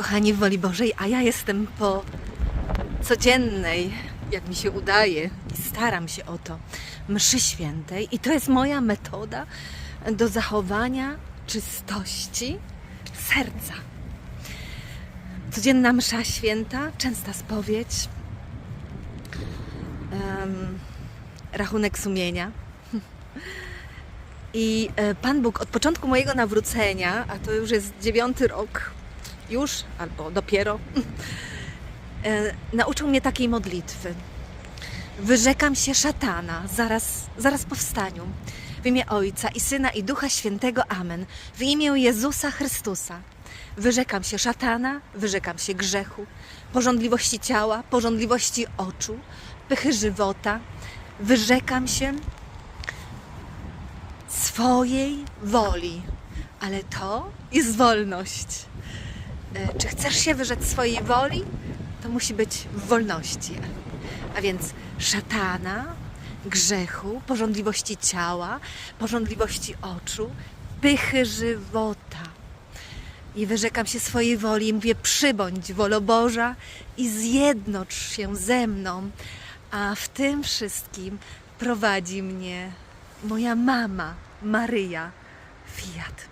kochani, w woli Bożej, a ja jestem po codziennej, jak mi się udaje i staram się o to, mszy świętej i to jest moja metoda do zachowania czystości serca. Codzienna msza święta, częsta spowiedź, em, rachunek sumienia. I e, Pan Bóg od początku mojego nawrócenia, a to już jest dziewiąty rok, już albo dopiero, e, nauczył mnie takiej modlitwy. Wyrzekam się szatana zaraz, zaraz po wstaniu. W imię Ojca i Syna i Ducha Świętego. Amen. W imię Jezusa Chrystusa. Wyrzekam się szatana, wyrzekam się grzechu, porządliwości ciała, porządliwości oczu, pychy żywota. Wyrzekam się swojej woli, ale to jest wolność. E, Czy chcesz się wyrzec swojej woli? To musi być w wolności. A więc szatana, grzechu, porządliwości ciała, porządliwości oczu, pychy żywota. I wyrzekam się swojej woli i mówię: przybądź, wolo Boża, i zjednocz się ze mną. A w tym wszystkim prowadzi mnie moja mama, Maryja Fiat.